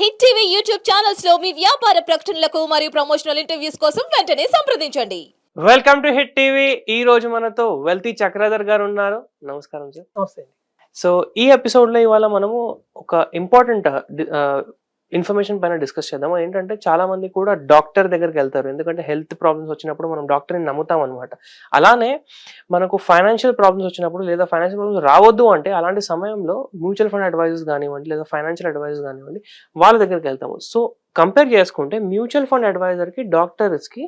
Hit TV YouTube ఛానల్స్లో మీ వ్యాపార ప్రకటనలకు మరియు ప్రమోషనల్ ఇంటర్వ్యూస్ కోసం వెంటనే సంప్రదించండి. Welcome to hit TV. ఈ రోజు మనతో వెల్తీ చక్రధర్ గారు ఉన్నారు. నమస్కారం సార్. నమస్తే సో ఈ ఎపిసోడ్లో ఇవాళ మనము ఒక ఇంపార్టెంట్ ఇన్ఫర్మేషన్ పైన డిస్కస్ చేద్దాం ఏంటంటే చాలా మంది కూడా డాక్టర్ దగ్గరికి వెళ్తారు. ఎందుకంటే హెల్త్ ప్రాబ్లమ్స్ వచ్చినప్పుడు మనం డాక్టర్ని నమ్ముతాం అనమాట అలానే మనకు ఫైనాన్షియల్ ప్రాబ్లమ్స్ వచ్చినప్పుడు లేదా ఫైనాన్షియల్ ప్రాబ్లమ్స్ రావద్దు అంటే అలాంటి సమయంలో మ్యూచువల్ ఫండ్ అడ్వైజర్స్ కానివ్వండి లేదా ఫైనాన్షియల్ అడ్వైజర్స్ కానివ్వండి వాళ్ళ దగ్గరికి వెళ్తాము. సో కంపేర్ చేసుకుంటే మ్యూచువల్ ఫండ్ అడ్వైజర్కి డాక్టర్స్కి డాక్టర్స్కి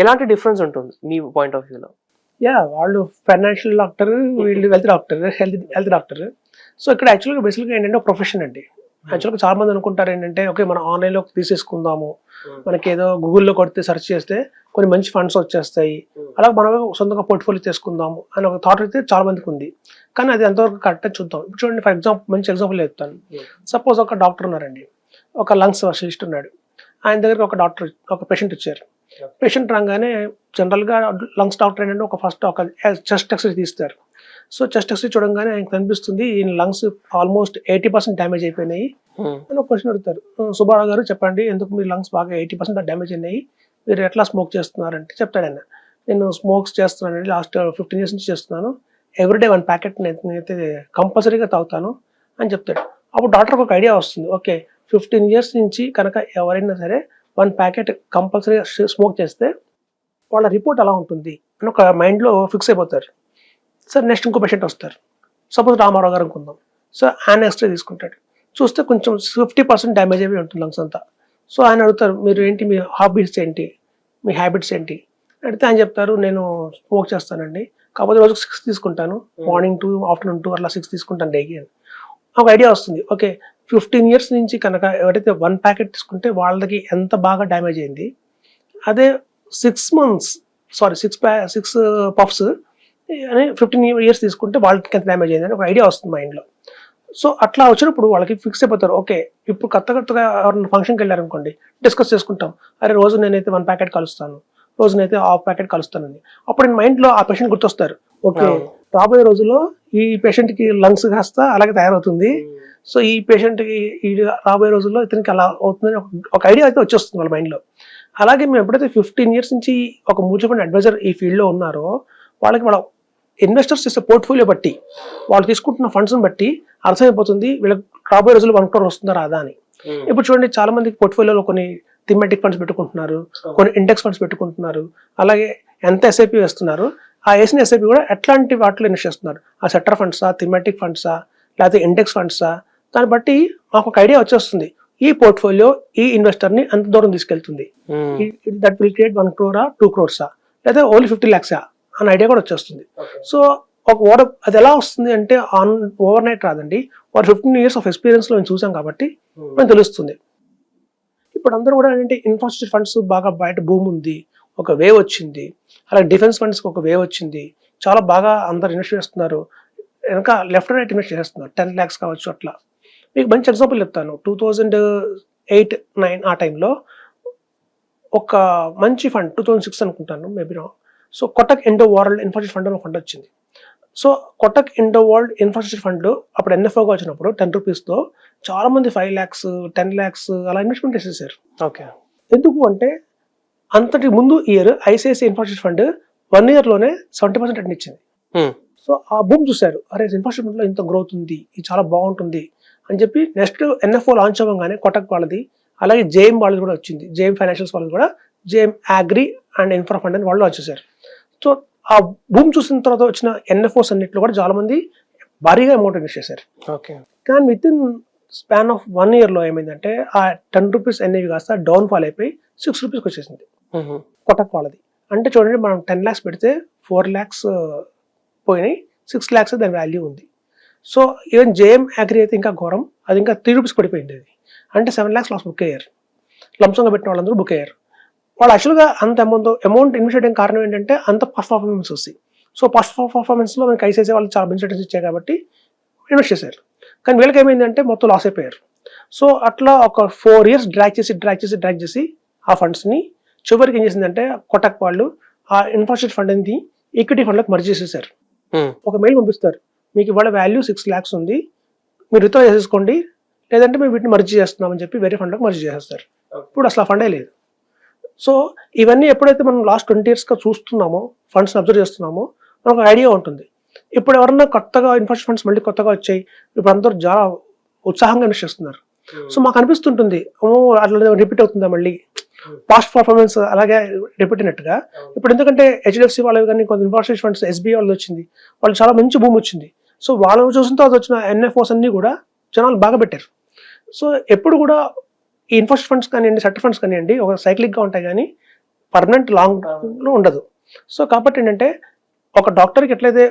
ఎలాంటి డిఫరెన్స్ ఉంటుంది మీ పాయింట్ ఆఫ్ వ్యూలో? యా వాళ్ళు ఫైనాన్షియల్ డాక్టర్ వీళ్ళు health doctor health health doctor. So ఇక్కడ యాక్చువల్గా బేసిక్గా ఏంటంటే ప్రొఫెషన్ అండి. యాక్చువల్గా చాలా మంది అనుకుంటారు ఏంటంటే ఓకే మనం ఆన్లైన్లో తీసేసుకుందాము. మనకి ఏదో గూగుల్లో కొడితే సెర్చ్ చేస్తే కొన్ని మంచి ఫండ్స్ వచ్చేస్తాయి. అలా మనం సొంతంగా పోర్ట్ఫోలియో చేసుకుందాము అని ఒక థాట్ అయితే చాలా మందికి ఉంది. కానీ అది ఎంతవరకు కరెక్ట్ చూద్దాం. ఇప్పుడు చూడండి ఫర్ ఎగ్జాంపుల్ మంచి ఎగ్జాంపుల్ చెప్తాను. సపోజ్ ఒక డాక్టర్ ఉన్నారండి. ఒక లంగ్స్ స్పెషలిస్ట్ ఉన్నాడు. ఆయన దగ్గరికి ఒక డాక్టర్ ఒక పేషెంట్ వచ్చారు. పేషెంట్ రాగానే జనరల్గా లంగ్స్ డాక్టర్ ఏంటంటే ఒక ఫస్ట్ ఒక చెస్ట్ ఎక్స్రే తీస్తారు. సో చెస్ట్ ఎక్స్రే చూడంగానే ఆయనకు కనిపిస్తుంది. ఈయన lungs almost eighty percent damage అయిపోయినాయి. అని ఒక క్వశ్చన్ అడుగుతారు. "ఆ, సుబ్బారావు గారు చెప్పండి ఎందుకు మీ లంగ్స్ బాగా ఎయిటీ పర్సెంట్ డ్యామేజ్ అయినాయి? మీరు ఎట్లా స్మోక్ చేస్తున్నారంటే చెప్తాడు ఆయన. నేను స్మోక్స్ చేస్తున్నానండి లాస్ట్ ఫిఫ్టీన్ ఇయర్స్ నుంచి చేస్తున్నాను. ఎవ్రీడే వన్ ప్యాకెట్ నేనైతే కంపల్సరీగా తాగుతాను అని చెప్తాడు. అప్పుడు డాక్టర్కి ఒక ఐడియా వస్తుంది. ఓకే ఫిఫ్టీన్ ఇయర్స్ నుంచి కనుక ఎవరైనా సరే వన్ ప్యాకెట్ కంపల్సరీగా స్మోక్ చేస్తే వాళ్ళ రిపోర్ట్ ఎలా ఉంటుంది అని ఒక మైండ్లో ఫిక్స్ అయిపోతారు. సార్ నెక్స్ట్ ఇంకో పేషెంట్ వస్తారు. సపోజ్ రామారావు గారు అనుకుందాం. సో ఆయన ఎక్స్రే తీసుకుంటాడు. చూస్తే కొంచెం ఫిఫ్టీ పర్సెంట్ డ్యామేజ్ అయిపోయి ఉంటుంది లంగ్స్ అంతా. సో ఆయన అడుగుతారు మీరు ఏంటి మీ హాబీస్ ఏంటి? మీ హ్యాబిట్స్ ఏంటి? అడిగితే ఆయన చెప్తారు నేను స్మోక్ చేస్తానండి. కాకపోతే రోజు సిక్స్ తీసుకుంటాను. మార్నింగ్ టూ ఆఫ్టర్నూన్ టూ అట్లా సిక్స్ తీసుకుంటాను డైలీ అని. ఒక ఐడియా వస్తుంది. ఓకే ఫిఫ్టీన్ ఇయర్స్ నుంచి కనుక ఎవరైతే వన్ ప్యాకెట్ తీసుకుంటే వాళ్ళకి ఎంత బాగా డ్యామేజ్ అయింది? అదే సిక్స్ మంత్స్ సారీ సిక్స్ ప్యా సిక్స్ పఫ్స్ అని ఫిఫ్టీన్ ఇయర్స్ తీసుకుంటే వాళ్ళకి ఎంత డ్యామేజ్ అయింది అని ఒక ఐడియా వస్తుంది మైండ్లో సో అట్లా వచ్చినప్పుడు వాళ్ళకి ఫిక్స్ అయిపోతారు. ఓకే ఇప్పుడు కొత్త కొత్తగా ఎవరైనా ఫంక్షన్కి వెళ్ళారనుకోండి డిస్కస్ చేసుకుంటాం. అరే రోజు నేనైతే వన్ ప్యాకెట్ కలుస్తాను. రోజు నేనైతే హాఫ్ ప్యాకెట్ కలుస్తానండి అప్పుడు నేను మైండ్లో ఆ పేషెంట్ గుర్తొస్తారు. ఓకే. రాబోయే రోజుల్లో ఈ పేషెంట్కి లంగ్స్ కాస్త అలాగే తయారవుతుంది. సో ఈ పేషెంట్కి ఈ రాబోయే రోజుల్లో ఇతనికి అలా అవుతుందని ఒక- ఒక ఐడియా అయితే వచ్చేస్తుంది వాళ్ళ మైండ్లో అలాగే మేము ఎప్పుడైతే ఫిఫ్టీన్ ఇయర్స్ నుంచి ఒక మ్యూచువల్ ఫండ్ అడ్వైజర్ ఈ ఫీల్డ్లో ఉన్నారో వాళ్ళకి వాళ్ళ ఇన్వెస్టర్స్ చేసే పోర్ట్ఫోలియో బట్టి వాళ్ళు తీసుకుంటున్న ఫండ్స్ని బట్టి అర్థమైపోతుంది వీళ్ళకి రాబోయే రోజుల్లో వన్ క్రోర్ వస్తుందా రాదా అని. ఇప్పుడు చూడండి చాలా మంది పోర్ట్ఫోలియోలో కొన్ని థిమెటిక్ ఫండ్స్ పెట్టుకుంటున్నారు కొన్ని ఇండెక్స్ ఫండ్స్ పెట్టుకుంటున్నారు అలాగే ఎంత ఎస్ఐపి వేస్తున్నారు ఆ వేసిన ఎస్ఐపి కూడా ఎట్లాంటి వాటిలో ఇన్వెస్ట్ చేస్తున్నారు. ఆ సెక్టర్ ఫండ్సా థిమెటిక్ ఫండ్సా లేకపోతే ఇండెక్స్ ఫండ్సా దాన్ని బట్టి మాకు ఒక ఐడియా వచ్చేస్తుంది. ఈ పోర్ట్ఫోలియో ఈ ఇన్వెస్టర్ని అంత దూరం తీసుకెళ్తుంది. దట్ విల్ క్రియేట్ వన్ క్రోరా టూ క్రోర్సా లేదా ఓన్లీ ఫిఫ్టీ ల్యాక్సా అనే ఐడియా కూడా వచ్చేస్తుంది. సో ఒక ఓడ అది ఎలా వస్తుంది అంటే ఆన్ ఓవర్ నైట్ రాదండి. వారు ఫిఫ్టీన్ ఇయర్స్ ఆఫ్ ఎక్స్పీరియన్స్లో మేము చూసాం కాబట్టి మనకు తెలుస్తుంది. ఇప్పుడు అందరూ కూడా ఏంటంటే ఇన్ఫ్రాస్ట్రక్చర్ ఫండ్స్ బాగా బయట భూమి ఉంది ఒక వేవ్ వచ్చింది. అలాగే డిఫెన్స్ ఫండ్స్ ఒక వేవ్ వచ్చింది. చాలా బాగా అందరు ఇన్వెస్ట్ చేస్తున్నారు. వెనక లెఫ్ట్ రైట్ ఇన్వెస్ట్ చేస్తున్నారు. టెన్ ల్యాక్స్ కావచ్చు అట్లా. మీకు మంచి ఎగ్జాంపుల్ చెప్తాను. టూ థౌజండ్ ఎయిట్ నైన్ ఆ టైంలో ఒక మంచి ఫండ్ టూ థౌజండ్ సిక్స్ అనుకుంటాను maybe so Kotak Indo world infrastructure fund అని ఫండ్ వచ్చింది. So Kotak Indo world infrastructure fund అప్పుడు ఎన్ఎఫ్ఓగా వచ్చినప్పుడు టెన్ రూపీస్తో చాలా మంది ఫైవ్ ల్యాక్స్ టెన్ ల్యాక్స్ అలా ఇన్వెస్ట్మెంట్ చేసేసారు. ఓకే. ఎందుకు అంటే అంతటి ముందు year ICICI infrastructure fund one ఇయర్లోనే seventy percent return ఇచ్చింది. సో ఆ భూమి చూశారు. అరే ఇన్ఫ్రాస్ట్రక్చర్లో ఇంత గ్రోత్ ఉంది ఇది చాలా బాగుంటుంది అని చెప్పి నెక్స్ట్ ఎన్ఎఫ్ఓ లాంచ్ అవ్వగానే కొటక్ వాళ్ళది అలాగే జేఎం వాళ్ళది కూడా వచ్చింది. జేఎం ఫైనాన్షియల్స్ వాళ్ళది కూడా JM agri and infra fund అని వాళ్ళు లాంచ్ చేశారు. సో ఆ భూమి చూసిన తర్వాత వచ్చిన ఎన్ఎఫ్ఓస్ అన్నింటిలో కూడా చాలా మంది భారీగా అమౌంట్ ఇన్వెస్ట్ చేశారు. ఓకే. కానీ with in span of one ఇయర్లో ఏమైందంటే ఆ టెన్ రూపీస్ అనేవి కాస్త డౌన్ ఫాల్ అయిపోయి సిక్స్ రూపీస్కి వచ్చేసింది. కొటక్ వాళ్ళది అంటే చూడండి మనం టెన్ ల్యాక్స్ పెడితే ఫోర్ ల్యాక్స్ పోయినాయి. సిక్స్ ల్యాక్స్ దాని వాల్యూ ఉంది. సో ఈవెన్ జేఎం అగ్రి అయితే ఇంకా ఘోరం. అది ఇంకా త్రీ రూపీస్ పడిపోయింది అది. అంటే సెవెన్ ల్యాక్స్ లాస్ బుక్ అయ్యారు. లంసంగా పెట్టిన వాళ్ళందరూ బుక్ అయ్యారు. వాళ్ళు యాక్చువల్గా అంత అమౌంట్ అమౌంట్ ఇన్వెస్ట్ చేయడం కారణం ఏంటంటే అంత ఫస్ట్ పర్ఫార్మెన్స్ వస్తాయి సో ఫస్ట్ పర్ఫార్మెన్స్లో మనకి ఐసీఐసీ వాళ్ళు చాలా బెనిఫిట్స్ ఇచ్చాయి కాబట్టి ఇన్వెస్ట్ చేశారు. కానీ వీళ్ళకి ఏమైందంటే మొత్తం లాస్ అయిపోయారు. సో అట్లా ఒక ఫోర్ ఇయర్స్ డ్రాక్ చేసి డ్రాక్ చేసి డ్రాక్ చేసి ఆ ఫండ్స్ని చివరికి ఏం చేసిందంటే కొటక్ వాళ్ళు ఆ ఇన్ఫ్రాస్ట్రక్చర్ ఫండ్ అనేది ఈక్విటీ ఫండ్లకు మర్జ్ చేసేసారు. ఒక మెయిల్ పంపిస్తారు. మీకు ఇవాళ వాల్యూ సిక్స్ ల్యాక్స్ ఉంది. మీరు రితో చేసేసుకోండి. లేదంటే మేము వీటిని మర్జీ చేస్తున్నామని చెప్పి వేరే ఫండ్లోకి మర్జీ చేసేస్తారు. ఇప్పుడు అసలు ఆ ఫండే లేదు. సో ఇవన్నీ ఎప్పుడైతే మనం లాస్ట్ ట్వంటీ ఇయర్స్గా చూస్తున్నామో ఫండ్స్ అబ్జర్వ్ చేస్తున్నామో మనకు ఐడియా ఉంటుంది. ఇప్పుడు ఎవరన్నా కొత్తగా ఇన్వెస్ట్ ఫండ్స్ మళ్ళీ కొత్తగా వచ్చాయి ఇప్పుడు అందరూ చాలా ఉత్సాహంగా ఇన్వెస్ట్ చేస్తున్నారు. సో మాకు అనిపిస్తుంటుంది ఓ అట్లా రిపీట్ అవుతుందా మళ్ళీ? పాస్ట్ పర్ఫార్మెన్స్ అలాగే రిపీట్ అయినట్టుగా. ఇప్పుడు ఎందుకంటే హెచ్డిఎఫ్సి వాళ్ళు కానీ కొంత ఇన్వెస్ట్మెంట్ ఫండ్స్ ఎస్బీఐ వాళ్ళు వచ్చింది. వాళ్ళు చాలా మంచి భూమి వచ్చింది. సో వాళ్ళు చూసిన తర్వాత వచ్చిన ఎన్ఎఫ్ఓస్ అన్ని కూడా జనాలు బాగా పెట్టారు. సో ఎప్పుడు కూడా ఈ ఇన్వెస్ట్ ఫండ్స్ కానివ్వండి సెట్ ఫండ్స్ కానివ్వండి ఒక cyclic గా ఉంటాయి కానీ పర్మనెంట్ లాంగ్లో ఉండదు. సో కాబట్టి ఏంటంటే ఒక డాక్టర్కి ఎట్లయితే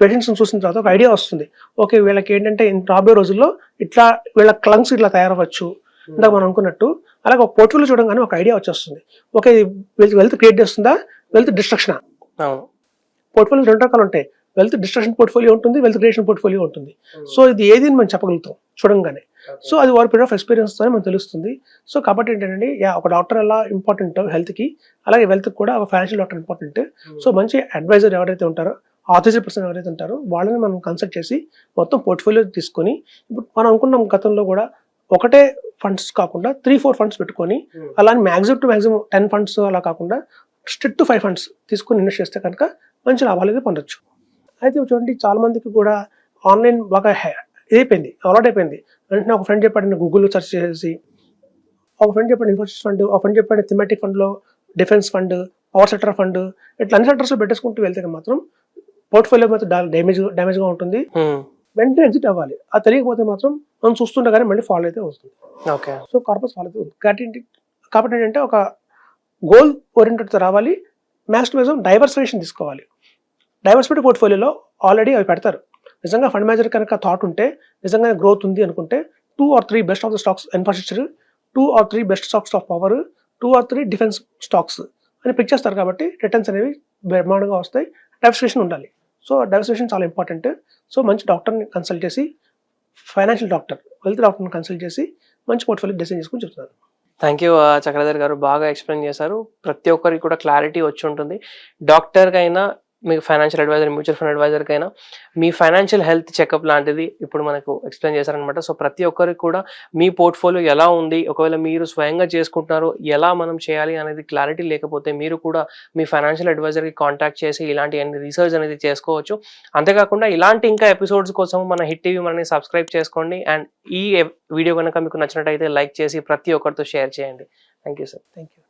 పేషెంట్స్ చూసిన తర్వాత ఒక ఐడియా వస్తుంది. ఓకే వీళ్ళకి ఏంటంటే రాబోయే రోజుల్లో ఇట్లా వీళ్ళ క్లంగ్స్ ఇట్లా తయారవ్వచ్చు. ఇందాక మనం అనుకున్నట్టు అలాగే ఒక పోర్ట్ఫోలియో చూడంగానే ఒక ఐడియా వచ్చేస్తుంది. ఓకే వెల్త్ వెల్త్ క్రియేట్ చేస్తుందా? వెల్త్ డిస్ట్రక్షన్ పోర్ట్ఫోలియో రెండు రకాలు ఉంటాయి. వెల్త్ డిస్ట్రక్షన్ పోర్ట్ఫోలియో ఉంటుంది వెల్త్ క్రియేషన్ పోర్ట్ఫోలియో ఉంటుంది. సో ఇది ఏది అని మనం చెప్పగలుగుతాం చూడంగానే. సో అది వారి పీరియడ్ ఆఫ్ ఎక్స్పీరియన్స్తో మనకు తెలుస్తుంది. సో కాబట్టి ఏంటంటే యా ఒక డాక్టర్ ఎలా ఇంపార్టెంట్ హెల్త్కి అలాగే వెల్త్ కూడా ఒక ఫైనాన్షియల్ డాక్టర్ ఇంపార్టెంట్. సో మంచి అడ్వైజర్ ఎవరైతే ఉంటారో ఆథరైజ్డ్ పర్సన్ ఎవరైతే ఉంటారో వాళ్ళని మనం కన్సల్ట్ చేసి మొత్తం పోర్ట్ఫోలియో తీసుకొని ఇప్పుడు మనం అనుకున్నాం గతంలో కూడా ఒకటే ఫండ్స్ కాకుండా త్రీ ఫోర్ ఫండ్స్ పెట్టుకొని అలా maximum to maximum ten funds అలా కాకుండా స్ట్రిక్ట్ టు ఫైవ్ ఫండ్స్ తీసుకొని ఇన్వెస్ట్ చేస్తే కనుక మంచి లాభాలు అయితే పొందొచ్చు. అయితే చూడండి చాలా మందికి కూడా ఆన్లైన్ బాగా హె- ఇదైపోయింది అలవాట్ అయిపోయింది. వెంటనే ఒక ఫ్రెండ్ చెప్పాడు నేను గూగుల్లో సెర్చ్ చేసి. ఒక ఫ్రెండ్ చెప్పాడు ఇన్వెస్ట్ ఫండ్ ఒక ఫ్రెండ్ చెప్పాడు థిమాటిక్ ఫండ్లో defence fund power sector fund ఇట్లా అన్ని సెక్టర్స్లో పెట్టేసుకుంటూ వెళ్తే మాత్రం పోర్ట్ఫోలియో మాత్రం డ్యామేజ్ డ్యామేజ్గా ఉంటుంది. Hmm. వెంటనే ఎగ్జిట్ అవ్వాలి. అది తెలియకపోతే మాత్రం మనం చూస్తుంటే కానీ మళ్ళీ ఫాలో అయితే వస్తుంది. ఓకే. సో కార్పస్ ఫాలో అవుతుంది కాబట్టి కాబట్టి ఏంటంటే ఒక గోల్ ఓరియంటెడ్తో రావాలి. మ్యాక్సిమం డైవర్సిఫికేషన్ తీసుకోవాలి. డైవర్సిఫైడ్ పోర్ట్ఫోలియోలో ఆల్రెడీ అవి పెడతారు. నిజంగా ఫండ్ మేనేజర్ కనుక థాట్ ఉంటే నిజంగా గ్రోత్ ఉంది అనుకుంటే two or three best of the stocks infrastructure two or three best stocks of power two or three defence stocks అని పిక్ చేస్తారు కాబట్టి రిటర్న్స్ అనేవి బ్రహ్మాండంగా వస్తాయి. డైవర్సిఫికేషన్ ఉండాలి. సో డైవర్సిఫికేషన్ చాలా ఇంపార్టెంట్ సో మంచి డాక్టర్ని కన్సల్ట్ చేసి ఫైనాన్షియల్ డాక్టర్ వెల్త్ డాక్టర్ని కన్సల్ట్ చేసి మంచి పోర్ట్ఫోలియో డిజైన్ చేసుకుని చెప్తున్నాను థ్యాంక్ యూ చక్రధర్ గారు. బాగా ఎక్స్ప్లెయిన్ చేశారు. ప్రతి ఒక్కరికి కూడా క్లారిటీ వచ్చి ఉంటుంది. డాక్టర్కైనా మీకు ఫైనాన్షియల్ అడ్వైజర్ మ్యూచువల్ ఫండ్ అడ్వైజర్కైనా మీ ఫైనాన్షియల్ హెల్త్ చెకప్ లాంటిది ఇప్పుడు మనకు ఎక్స్ప్లెయిన్ చేశారనమాట సో ప్రతి ఒక్కరికి కూడా మీ పోర్ట్ఫోలియో ఎలా ఉంది ఒకవేళ మీరు స్వయంగా చేసుకుంటున్నారో ఎలా మనం చేయాలి అనేది క్లారిటీ లేకపోతే మీరు కూడా మీ ఫైనాన్షియల్ అడ్వైజర్కి కాంటాక్ట్ చేసి ఇలాంటి రీసెర్చ్ అనేది చేసుకోవచ్చు. అంతేకాకుండా ఇలాంటి ఇంకా ఎపిసోడ్స్ కోసం మన హిట్ టీవీ మనని సబ్స్క్రైబ్ చేసుకోండి అండ్ ఈ వీడియో కనుక మీకు నచ్చినట్టయితే లైక్ చేసి ప్రతి ఒక్కరితో షేర్ చేయండి. Thank you sir thank you